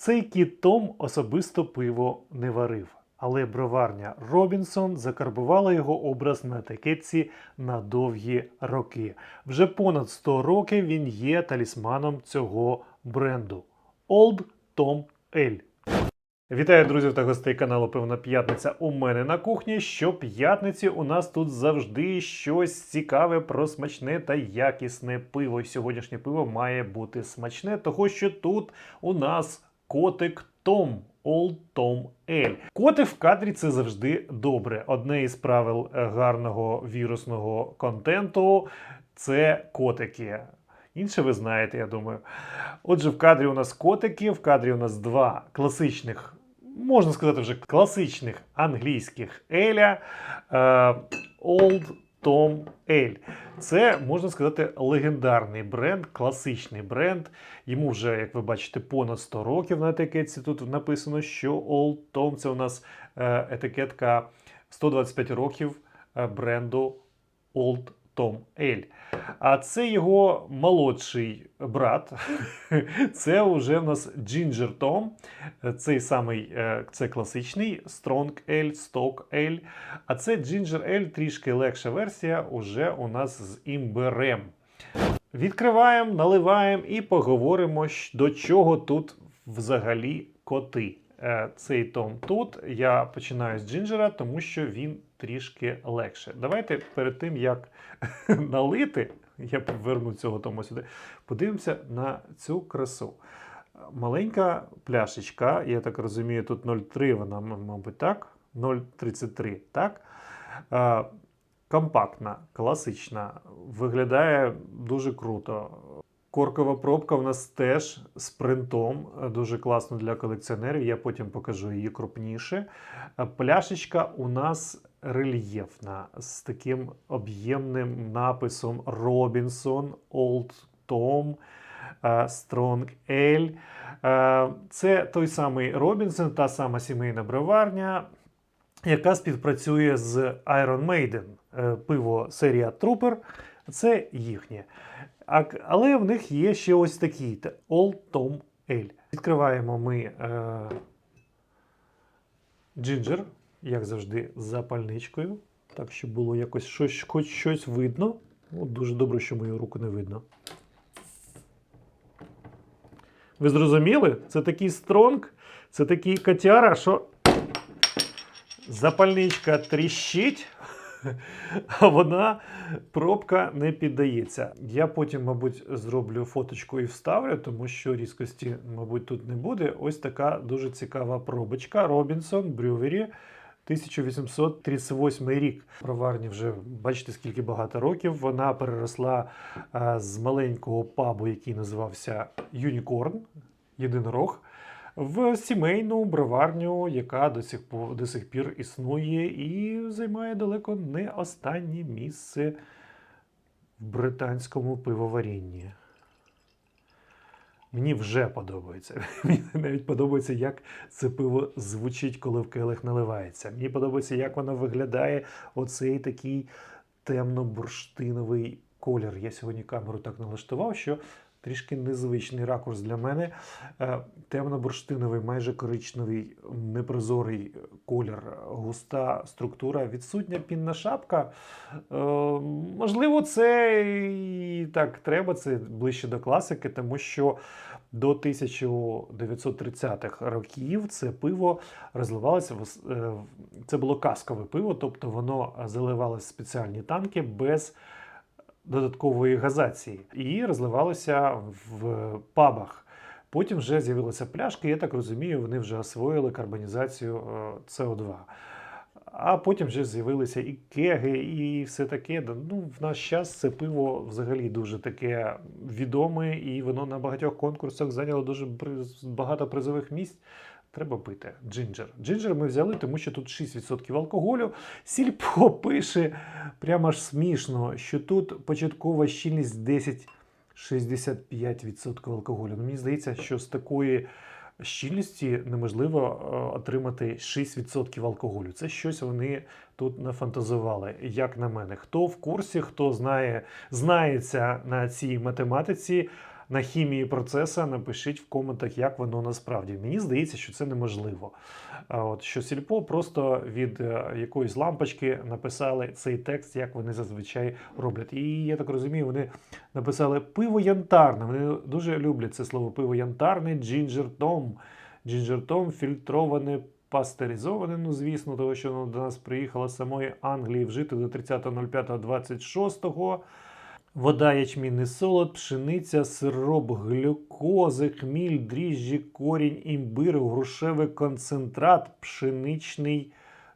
Цей кіт Том особисто пиво не варив, але броварня Робінсон закарбувала його образ на етикетці на довгі роки. Вже понад 100 років він є талісманом цього бренду Old Tom Ale. Вітаю друзів та гостей каналу Певна П'ятниця у мене на кухні. Щоп'ятниці у нас тут завжди щось цікаве про смачне та якісне пиво. І Сьогоднішнє пиво має бути смачне, того що тут у нас котик Том. Old Tom Ale. Коти в кадрі це завжди добре. Одне із правил е, гарного вірусного контенту це котики. Інше ви знаєте, я думаю. Отже, в кадрі у нас котики, в кадрі у нас два класичних, можна сказати, вже класичних англійських еля Old Tom Ale. Це, можна сказати, легендарний бренд, класичний бренд. Йому вже, як ви бачите, понад 100 років на етикетці. Тут написано, що Old Tom це у нас е, етикетка 125 років е, бренду Old Tom Ale. А це його молодший брат. Це вже в нас Ginger Tom. Цей самий е, це класичний Strong Ale, Stock Ale. А це Ginger Ale, трішки легша версія, уже у нас з імбирем. Відкриваємо, наливаємо і поговоримо, до чого тут взагалі коти. Е, Цей том тут. Я починаю з джинджера, тому що він трішки легше. Давайте перед тим, як налити, я поверну цього тому сюди, подивимося на цю красу. Маленька пляшечка, я так розумію, тут 0,3 вона, мабуть, так? 0,33, так? Компактна, класична, виглядає дуже круто. Коркова пробка в нас теж з принтом, дуже класно для колекціонерів. Я потім покажу її крупніше. Пляшечка у нас рельєфна з таким об'ємним написом Robinson Old Tom е, Strong Ale. Е, Це той самий Робінсон, та сама сімейна броварня, яка співпрацює з Iron Maiden. Е, Пиво серія Trooper. Це їхнє. Але в них є ще ось такий Old Tom Ale. Відкриваємо ми джинджер, як завжди, запальничкою. Так, щоб було якось щось, хоч щось видно. От дуже добре, що мою руку не видно. Ви зрозуміли? Це такий стронг, це такий котяра, що запальничка тріщить, а вона пробка не піддається. Я потім, мабуть, зроблю фоточку і вставлю, тому що різкості, мабуть, тут не буде. Ось така дуже цікава пробочка Robinson Brewery. 1838 рік. Проварні вже бачите, скільки багато років. Вона переросла з маленького пабу, який називався Unicorn, єдинорог, в сімейну броварню, яка до сих, по- до сих пір існує і займає далеко не останнє місце в британському пивоварінні. Мені вже подобається. Мені навіть подобається, як це пиво звучить, коли в келих наливається. Мені подобається, як воно виглядає. Оцей такий темно-бурштиновий колір. Я сьогодні камеру так налаштував, що трішки незвичний ракурс для мене. Е, Темно-бурштиновий, майже коричневий, непрозорий колір, густа структура, відсутня пінна шапка. Е, Можливо, це і так треба, це ближче до класики, тому що до 1930-х років це пиво розливалося в е, це було каскове пиво, тобто воно заливалося в спеціальні танки без додаткової газації і розливалося в пабах. Потім вже з'явилися пляшки, я так розумію, вони вже освоїли карбонізацію е, СО2. А потім вже з'явилися і кеги, і все таке. Ну, в наш час це пиво взагалі дуже таке відоме, і воно на багатьох конкурсах зайняло дуже багато призових місць. Треба пити. Джинджер. Джинджер ми взяли, тому що тут 6% алкоголю. Сільпо пише прямо аж смішно, що тут початкова щільність 10-65% алкоголю. Ну, мені здається, що з такої щільності неможливо е, отримати 6% алкоголю. Це щось вони тут нафантазували, як на мене. Хто в курсі, хто знає, знається на цій математиці, на хімії процесу, напишіть в коментах, як воно насправді. Мені здається, що це неможливо. От що сільпо просто від е, якоїсь лампочки написали цей текст, як вони зазвичай роблять. І я так розумію, вони написали пиво янтарне. Вони дуже люблять це слово пиво янтарне, джинджер том. Джинджер том фільтроване. Пастеризоване, ну звісно, того, що воно до нас приїхало з самої Англії вжити до 30.05.26. Вода, ячмінний солод, пшениця, сироп, глюкози, хміль, дріжджі, корінь, імбир, грушевий концентрат, пшеничний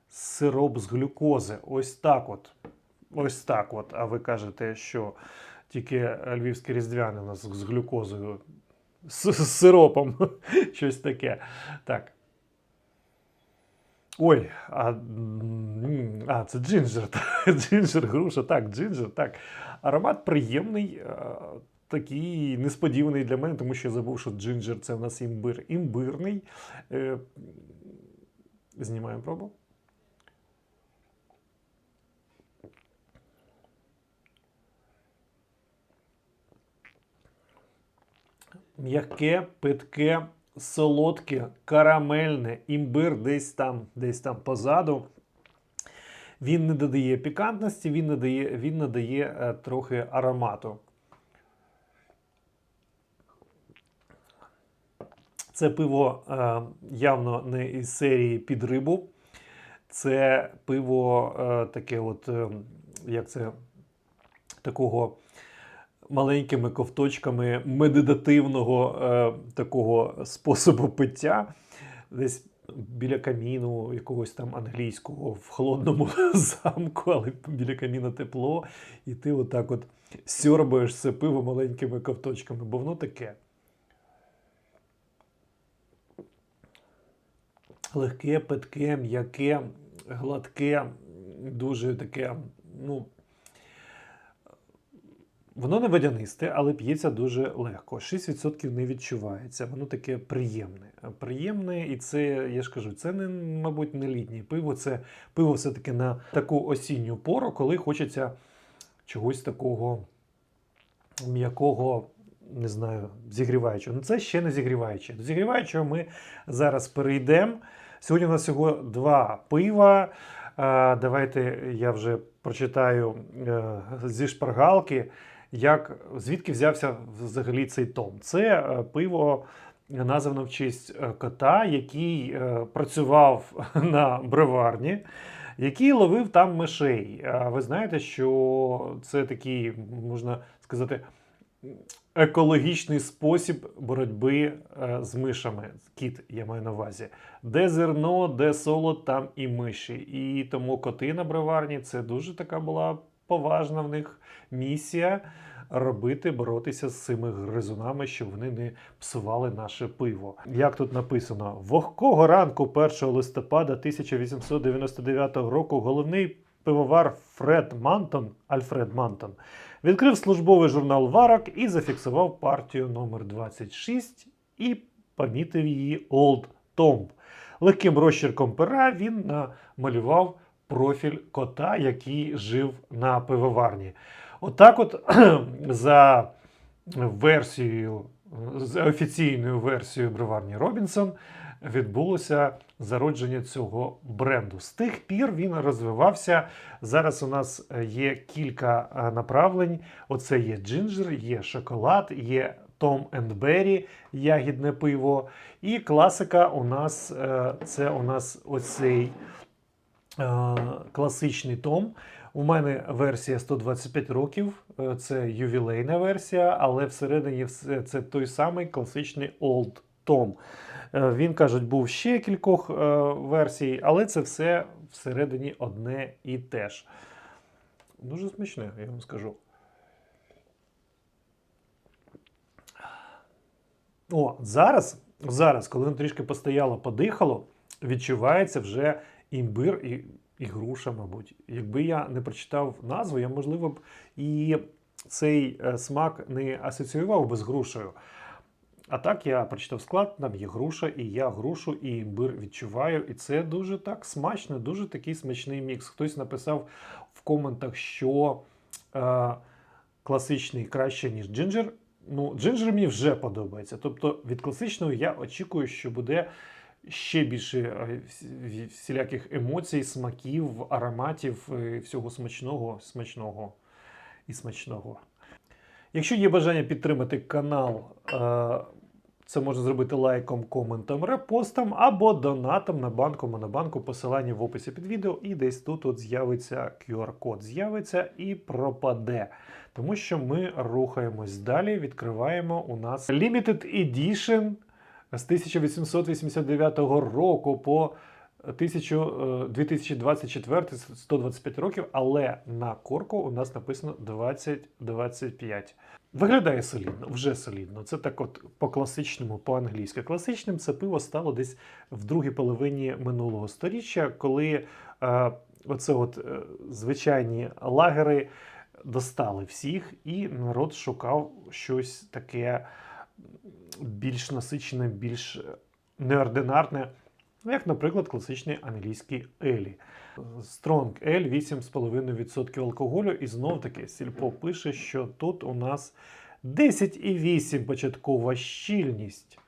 сироп з глюкози. Ось так от. Ось так от. А ви кажете, що тільки львівське різдвяне у нас з глюкозою, з сиропом, щось таке. Так. Ой, а, а це джинджер. Джинджер, груша, так, джинджер, так. Аромат приємний, е, такий несподіваний для мене, тому що я забув, що джинджер це у нас імбир. Імбирний. Е, Знімаємо пробу. М'яке, питке, солодке, карамельне, імбир десь там, десь там позаду. Він не додає пікантності, він надає, він надає е, трохи аромату. Це пиво е, явно не із серії під рибу. Це пиво е, таке, от, як це, такого маленькими ковточками медитативного такого способу пиття. Десь біля каміну якогось там англійського в холодному замку, але біля каміна тепло, і ти отак от сьорбаєш це пиво маленькими ковточками, бо воно таке. Легке, питке, м'яке, гладке, дуже таке, ну. Воно не водянисте, але п'ється дуже легко. 6% не відчувається. Воно таке приємне. Приємне, і це, я ж кажу, це не, мабуть, не літнє пиво. Це пиво все-таки на таку осінню пору, коли хочеться чогось такого м'якого, не знаю, зігріваючого. Ну це ще не зігріваюче. До зігріваючого ми зараз перейдемо. Сьогодні у нас всього два пива. Давайте я вже прочитаю е, зі шпаргалки, як звідки взявся взагалі цей том. Це е, пиво названо в честь е, кота, який е, працював на бреварні, який ловив там мишей. Ви знаєте, що це такий, можна сказати, екологічний спосіб боротьби з мишами. Кіт, я маю на увазі. Де зерно, де солод, там і миші. І тому коти на бреварні це дуже така була поважна в них місія робити, боротися з цими гризунами, щоб вони не псували наше пиво. Як тут написано, вогкого ранку 1 листопада 1899 року головний пивовар Фред Мантон, Альфред Мантон, відкрив службовий журнал Варок і зафіксував партію номер 26 і помітив її Old Tom. Легким розчерком пера він намалював профіль кота, який жив на пивоварні. Отак, от, за версією, за офіційною версією броварні Робінсон, відбулося зародження цього бренду. З тих пір він розвивався. Зараз у нас є кілька е, направлень. Оце є джинджер, є шоколад, є Том Беррі, ягідне пиво. І класика у нас е, це у нас оцей е, класичний том. У мене версія 125 років, е, це ювілейна версія, але всередині все- це той самий класичний Old Tom. Е, Він кажуть, був ще кількох е, версій, але це все всередині одне і те ж. Дуже смачне, я вам скажу. О, зараз, зараз, коли воно трішки постояло, подихало, відчувається вже імбир і, і груша, мабуть. Якби я не прочитав назву, я, можливо, б і цей е, смак не асоціював би з грушею. А так я прочитав склад, там є груша, і я грушу і імбир відчуваю. І це дуже так смачно, дуже такий смачний мікс. Хтось написав в коментах, що е, класичний краще, ніж джинджер. Ну, джинджер мені вже подобається. Тобто від класичного я очікую, що буде ще більше е, всіляких емоцій, смаків, ароматів, е, всього смачного, смачного і смачного. Якщо є бажання підтримати канал, е, це можна зробити лайком, коментом, репостом або донатом на банку Монобанку. Посилання в описі під відео, і десь тут от з'явиться QR-код. З'явиться і пропаде. Тому що ми рухаємось далі. Відкриваємо у нас Limited Edition з 1889 року по 1000, е, 2024 125 років, але на корку у нас написано 2025. Виглядає солідно, вже солідно. Це так, от по класичному, по англійськи. Класичним це пиво стало десь в другій половині минулого сторіччя, коли е, оце от е, звичайні лагери достали всіх, і народ шукав щось таке більш насичене, більш неординарне, ну, як, наприклад, класичний англійський Елі. Strong Ale 8,5% алкоголю, і знов таки Сільпо пише, що тут у нас 10,8 початкова щільність.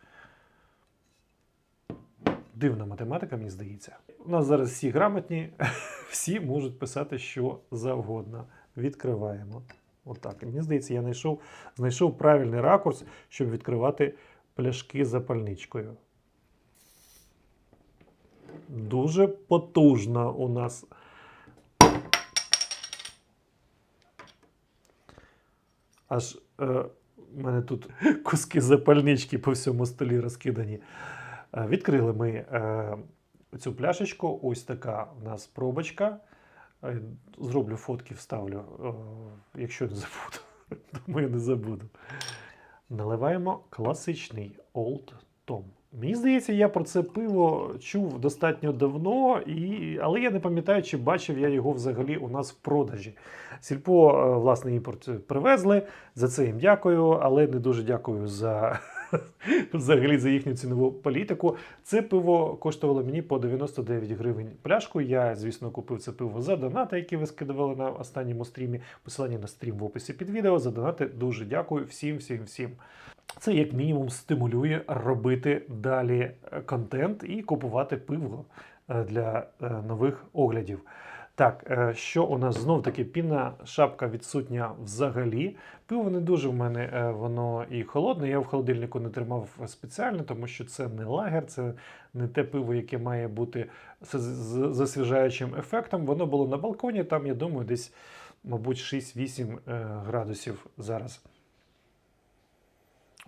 Дивна математика, мені здається. У нас зараз всі грамотні, всі можуть писати що завгодно. Відкриваємо. Отак. Мені здається, я знайшов, знайшов правильний ракурс, щоб відкривати пляшки запальничкою. Дуже потужно у нас. Аж е, в мене тут куски запальнички по всьому столі розкидані. Е, відкрили ми е, цю пляшечку. Ось така у нас пробочка. Зроблю фотки, вставлю, якщо не забуду. Думаю, не забуду. Наливаємо класичний Old Tom. Мені здається, я про це пиво чув достатньо давно, і... але я не пам'ятаю, чи бачив я його взагалі у нас в продажі. Сільпо, е, власне, імпорт привезли. За це їм дякую, але не дуже дякую за взагалі за їхню цінову політику. Це пиво коштувало мені по 99 гривень пляшку. Я, звісно, купив це пиво за донати, які ви скидували на останньому стрімі. Посилання на стрім в описі під відео. За донати дуже дякую всім, всім, всім. Це як мінімум стимулює робити далі е, контент і купувати пиво е, для е, нових оглядів. Так, що у нас знов таки пінна шапка відсутня взагалі. Пиво не дуже в мене воно і холодне. Я в холодильнику не тримав спеціально, тому що це не лагер, це не те пиво, яке має бути з засвіжаючим ефектом. Воно було на балконі, там, я думаю, десь, мабуть, 6-8 е, градусів зараз.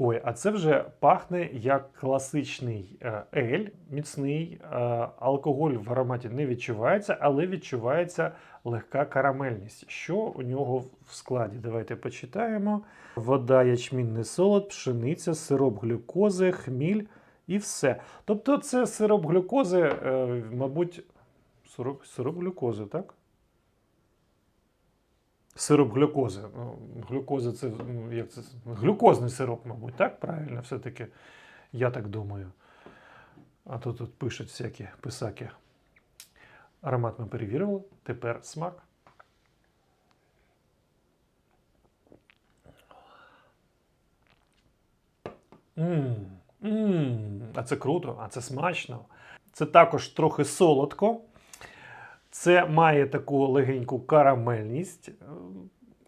Ой, а це вже пахне як класичний е, ель, міцний. е, Алкоголь в ароматі не відчувається, але відчувається легка карамельність. Що у нього в складі? Давайте почитаємо: вода, ячмінний солод, пшениця, сироп глюкози, хміль і все. Тобто, це сироп глюкози, е, мабуть, сироп, сироп глюкози, так? Сироп глюкози. Ну, глюкоза це ну, як це? Глюкозний сироп, мабуть, так? Правильно, все-таки. Я так думаю. А то тут пишуть всякі писаки. Аромат ми перевірили. Тепер смак. Мм, мм, а це круто, а це смачно. Це також трохи солодко. Це має таку легеньку карамельність, е,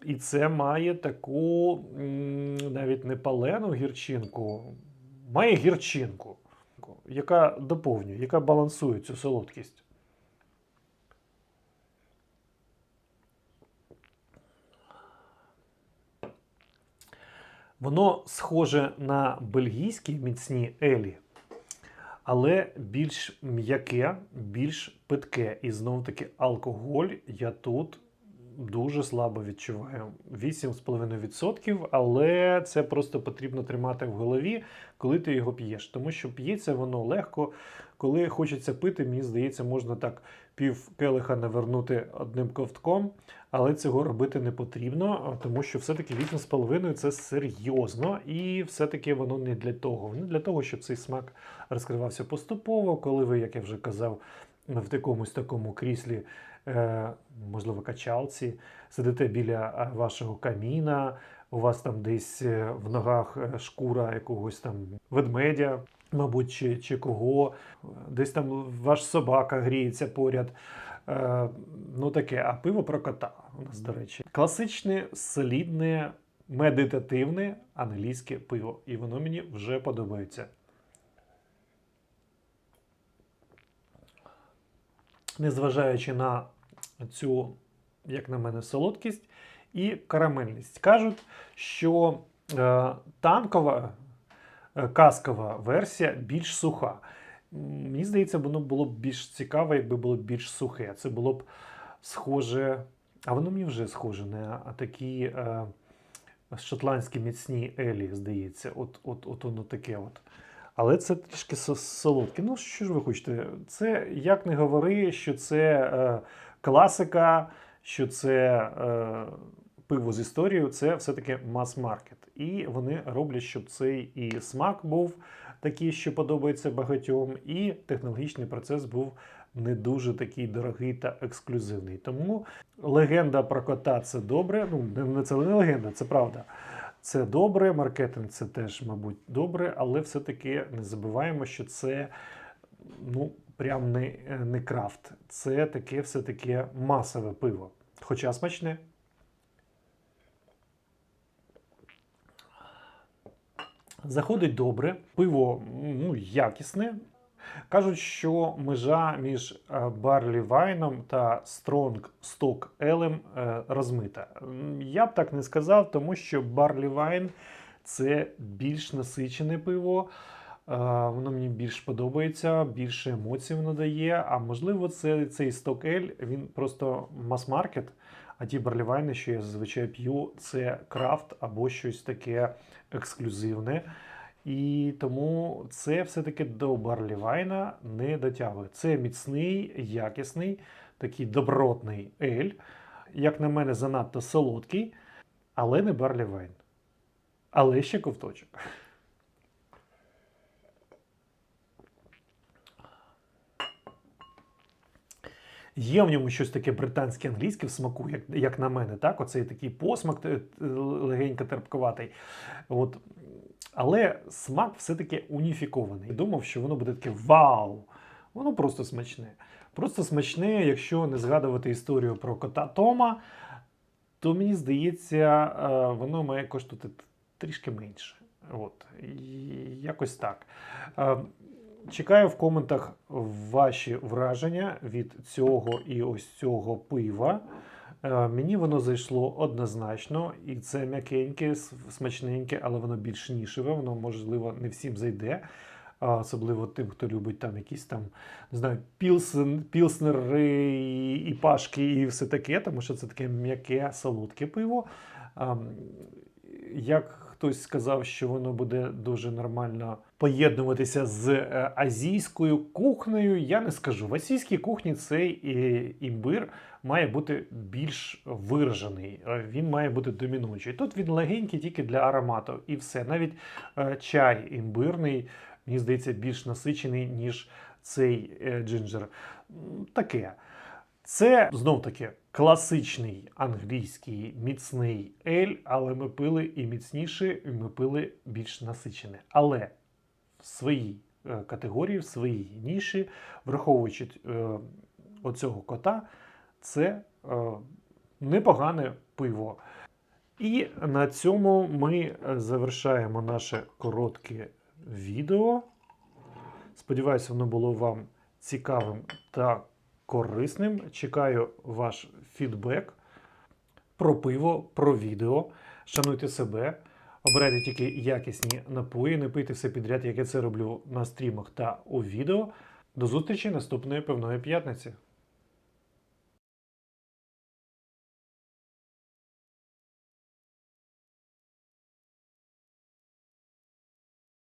і це має таку навіть не палену гірчинку, має гірчинку, яка доповнює, яка балансує цю солодкість. Воно схоже на бельгійські міцні елі, але більш м'яке, більш питке. І знов таки алкоголь я тут дуже слабо відчуваю. 8,5%, але це просто потрібно тримати в голові, коли ти його п'єш. Тому що п'ється воно легко. Коли хочеться пити, мені здається, можна так пів келиха навернути одним ковтком, але цього робити не потрібно, тому що все-таки 8,5 це серйозно, і все-таки воно не для того. Не для того, щоб цей смак розкривався поступово, коли ви, як я вже казав, в якомусь такому кріслі, е, можливо, качалці, сидите біля е, вашого каміна, у вас там десь е, в ногах шкура якогось там ведмедя, мабуть, чи, чи кого, десь там ваш собака гріється поряд. Е, ну таке, а пиво про кота у нас, до речі. Класичне, солідне, медитативне англійське пиво. І воно мені вже подобається. Незважаючи на цю, як на мене, солодкість і карамельність. Кажуть, що е, танкова каскова версія більш суха. Мені здається, воно було б більш цікаво, якби було б більш сухе. Це було б схоже, а воно мені вже схоже на такі е, шотландські міцні елі, здається. От, от, от воно таке. От. Але це трішки солодке. Ну, що ж ви хочете? Це як не говори, що це е, класика, що це е, пиво з історією, це все-таки мас-маркет. І вони роблять, щоб цей і смак був такий, що подобається багатьом, і технологічний процес був не дуже такий дорогий та ексклюзивний. Тому легенда про кота це добре. Ну, не- це не легенда, це правда. Це добре, маркетинг це теж, мабуть, добре, але все-таки не забуваємо, що це ну, прям не, не крафт. Це таке все-таки масове пиво. Хоча смачне. Заходить добре, пиво ну, якісне. Кажуть, що межа між е, барлі вайном та стронг сток елем розмита. Я б так не сказав, тому що барлі вайн це більш насичене пиво. е, Воно мені більш подобається, більше емоцій воно дає. А можливо, це цей сток ель він просто мас-маркет. А ті барлівайни, що я зазвичай п'ю, це крафт або щось таке ексклюзивне. І тому це все-таки до барлівайна не дотягує. Це міцний, якісний, такий добротний ель. Як на мене, занадто солодкий, але не барлівайн. Але ще ковточок. Є в ньому щось таке британське англійське в смаку, як, як на мене, так? Оцей такий посмак те- те- легенько терпкуватий. От. Але смак все-таки уніфікований. Думав, що воно буде таке вау! Воно просто смачне. Просто смачне, якщо не згадувати історію про кота Тома, то мені здається, е, воно має коштувати трішки менше. От. І якось так. Чекаю в коментах ваші враження від цього і ось цього пива. Е, Мені воно зайшло однозначно, і це м'якеньке, смачненьке, але воно більш нішеве, воно можливо не всім зайде. Особливо тим, хто любить там якісь там, не знаю, пілсен, пілснери і пашки, і все таке, тому що це таке м'яке, солодке пиво. Як хтось сказав, що воно буде дуже нормально поєднуватися з е, азійською кухнею, я не скажу. В азійській кухні цей е, імбир має бути більш виражений, е, він має бути домінуючий. Тут він легенький тільки для аромату, і все. Навіть чай імбирний, мені здається, більш насичений, ніж цей джинджер. Таке. Це знов таки класичний англійський міцний ель, але ми пили і міцніше, і ми пили більш насичене. Але в своїй е, категорії, в своїй ніші, враховуючи е, оцього кота, це е, непогане пиво. І на цьому ми е, завершаємо наше коротке відео. Сподіваюся, воно було вам цікавим та корисним. Чекаю ваш фідбек про пиво, про відео. Шануйте себе, обирайте тільки якісні напої, не пийте все підряд, як я це роблю на стрімах та у відео. До зустрічі наступної певної п'ятниці.